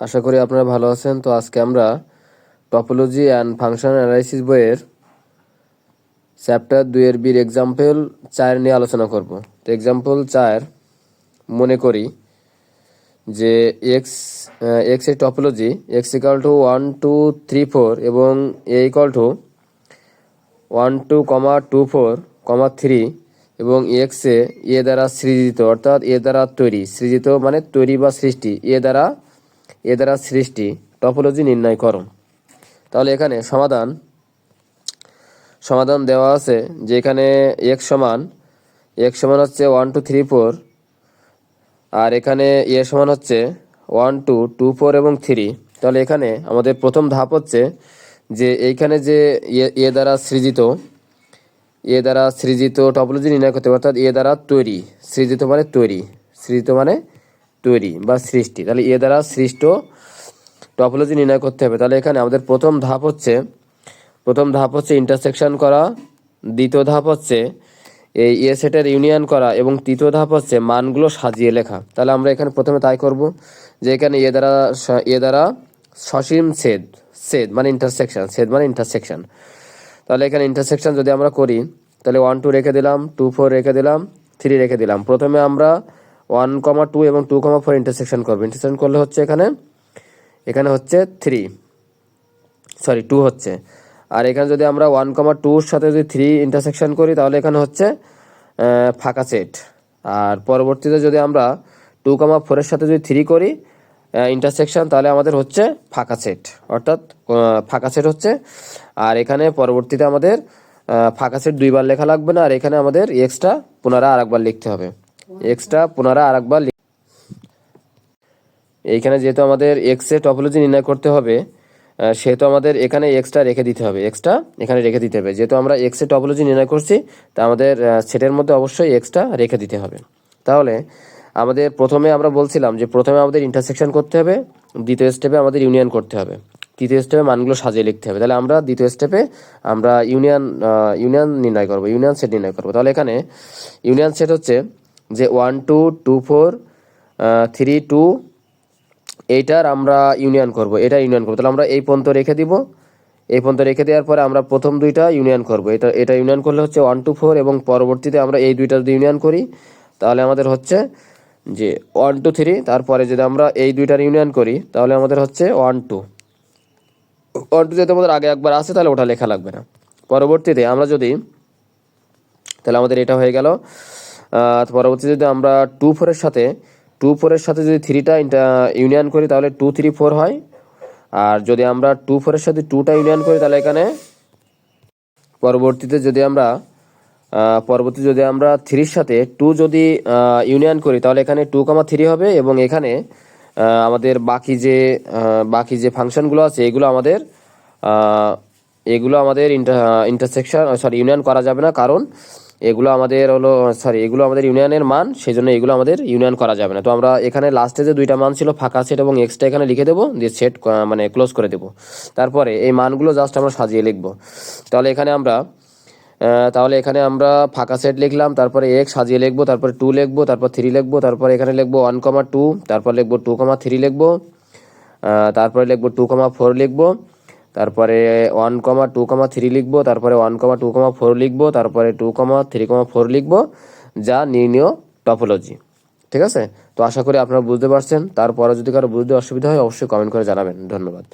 আশা করি আপনারা ভালো আছেন। তো আজকে আমরা টপোলজি অ্যান্ড ফাংশন অ্যানালাইসিস বইয়ের চ্যাপ্টার দুইয়ের বির এক্সাম্পল চার নিয়ে আলোচনা করব। তো এক্সাম্পল চার মনে করি যে এক্স এক্সের topology X equal to one two three four এবং A equal to one two comma two four comma three এবং এক্সে এ দ্বারা সৃজিত, অর্থাৎ এ দ্বারা তৈরি, সৃজিত মানে তৈরি বা সৃষ্টি এ দ্বারা এ দ্বারা সৃষ্টি, টপোলজি নির্ণয় করো। তাহলে এখানে সমাধান সমাধান দেওয়া আছে যে এখানে এক সমান এক সমান হচ্ছে ওয়ান টু থ্রি ফোর আর এখানে এ সমান হচ্ছে ওয়ান টু টু ফোর এবং থ্রি তাহলে এখানে আমাদের প্রথম ধাপ হচ্ছে যে এইখানে যে এ- দ্বারা সৃজিত, এ দ্বারা সৃজিত টপোলজি নির্ণয় করতে অর্থাৎ এ দ্বারা তৈরি। সৃজিত মানে তৈরি। সৃজিত মানে তৈরি বা সৃষ্টি। তাহলে এ দ্বারা সৃষ্ট টপোলজি নির্ণয় করতে হবে। তাহলে এখানে আমাদের প্রথম ধাপ হচ্ছে, প্রথম ধাপ হচ্ছে ইন্টারসেকশন করা, দ্বিতীয় ধাপ হচ্ছে এই এ সেটের ইউনিয়ন করা, এবং তৃতীয় ধাপ হচ্ছে মানগুলো সাজিয়ে লেখা। তাহলে আমরা এখানে প্রথমে তাই করব যে এখানে এ দ্বারা এ দ্বারা সসীম ছেদ ছেদ মানে ইন্টারসেকশন ছেদ মানে ইন্টারসেকশন তাহলে এখানে ইন্টারসেকশন যদি আমরা করি, তাহলে ওয়ান টু রেখে দিলাম টু ফোর রেখে দিলাম থ্রি রেখে দিলাম। প্রথমে আমরা ওয়ান কমা টু এবং টু কমা ফোর ইন্টারসেকশন করব। ইন্টারসেকশন করলে হচ্ছে এখানে এখানে হচ্ছে থ্রি সরি টু হচ্ছে। আর এখানে যদি আমরা ওয়ান কমা টুর সাথে যদি থ্রি ইন্টারসেকশন করি, তাহলে এখানে হচ্ছে ফাঁকা সেট আর পরবর্তীতে যদি আমরা টু কমা ফোরের সাথে যদি থ্রি করি ইন্টারসেকশন তাহলে আমাদের হচ্ছে ফাঁকা সেট অর্থাৎ ফাঁকা সেট হচ্ছে। আর এখানে পরবর্তীতে আমাদের ফাঁকা সেট দুইবার লেখা লাগবে না। আর এখানে আমাদের এক্সট্রা পুনরায় আরেকবার লিখতে হবে। এক্সট্রা পুনরায় আরেকবার এইখানে যেহেতু আমাদের এক্সের টপোলজি নির্ণয় করতে হবে সেহেতু আমাদের এখানে এক্সট্রা রেখে দিতে হবে। এক্সট্রা এখানে রেখে দিতে হবে। যেহেতু আমরা এক্সের টপোলজি নির্ণয় করছি, তা আমাদের সেটের মধ্যে অবশ্যই এক্সট্রা রেখে দিতে হবে। তাহলে আমাদের প্রথমে আমরা বলছিলাম যে প্রথমে আমাদের ইন্টারসেকশন করতে হবে, দ্বিতীয় স্টেপে আমাদের ইউনিয়ন করতে হবে। তৃতীয় স্টেপে মানগুলো সাজিয়ে লিখতে হবে। তাহলে আমরা দ্বিতীয় স্টেপে আমরা ইউনিয়ন ইউনিয়ন নির্ণয় করব ইউনিয়ন সেট নির্ণয় করব। তাহলে এখানে ইউনিয়ন সেট হচ্ছে যে one two two four three two এইটার আমরা ইউনিয়ন করব, এটা ইউনিয়ন করব। তাহলে আমরা এই পর্যন্ত রেখে দিব। এই পর্যন্ত রেখে দেওয়ার পরে আমরা প্রথম দুইটা ইউনিয়ন করব। এটা এটা ইউনিয়ন করলে হচ্ছে ওয়ান টু ফোর এবং পরবর্তীতে আমরা এই দুইটা যদি ইউনিয়ন করি, তাহলে আমাদের হচ্ছে যে ওয়ান টু থ্রি তারপরে যদি আমরা এই দুইটার ইউনিয়ন করি, তাহলে আমাদের হচ্ছে ওয়ান টু ওয়ান টু যেহেতু আমাদের আগে একবার আসে তাহলে ওটা লেখা লাগবে না। পরবর্তীতে আমরা যদি, তাহলে আমাদের এটা হয়ে গেল। আহ, পরবর্তীতে যদি আমরা টু ফোরের সাথে টু ফোরের সাথে যদি থ্রিটা ইউনিয়ন করি তাহলে টু থ্রি ফোর হয়। আর যদি আমরা টু ফোরের সাথে টুটা ইউনিয়ন করি তাহলে এখানে পরবর্তীতে যদি আমরা পরবর্তী যদি আমরা থ্রির সাথে টু যদি ইউনিয়ন করি তাহলে এখানে টু কমা থ্রি হবে এবং এখানে আমাদের বাকি যে বাকি যে ফাংশনগুলো আছে এগুলো আমাদের এগুলো আমাদের ইন্টার ইন্টারসেকশন সরি ইউনিয়ন করা যাবে না। কারণ এগুলো আমাদের হলো সরি এগুলো আমাদের ইউনিয়নের মান সেই জন্য এগুলো আমাদের ইউনিয়ন করা যাবে না। তো আমরা এখানে লাস্টে যে দুইটা মান ছিল, ফাঁকা সেট এবং এক্সট্রা এখানে লিখে দেবো, দিয়ে সেট মানে ক্লোজ করে দেবো। তারপরে এই মানগুলো জাস্ট আমরা সাজিয়ে লিখব। তাহলে এখানে আমরা তাহলে এখানে আমরা ফাঁকা সেট লিখলাম, তারপরে এক্স সাজিয়ে লিখব, তারপরে টু লিখব, তারপর থ্রি লিখব, তারপরে এখানে লিখব ওয়ান কমা টু তারপর লিখব টু কমা থ্রি লিখব তারপরে লিখব টু কমা ফোর লিখব। তারপরে one comma two comma three লিখব, তারপরে one comma two comma four লিখব, তারপরে two comma three comma four লিখব, যা নির্ণীয় টপোলজি ঠিক আছে? তো আশা করি আপনারা বুঝতে পারছেন। তারপরে যদি কারও বুঝতে অসুবিধা হয়, অবশ্যই কমেন্ট করে জানাবেন। ধন্যবাদ।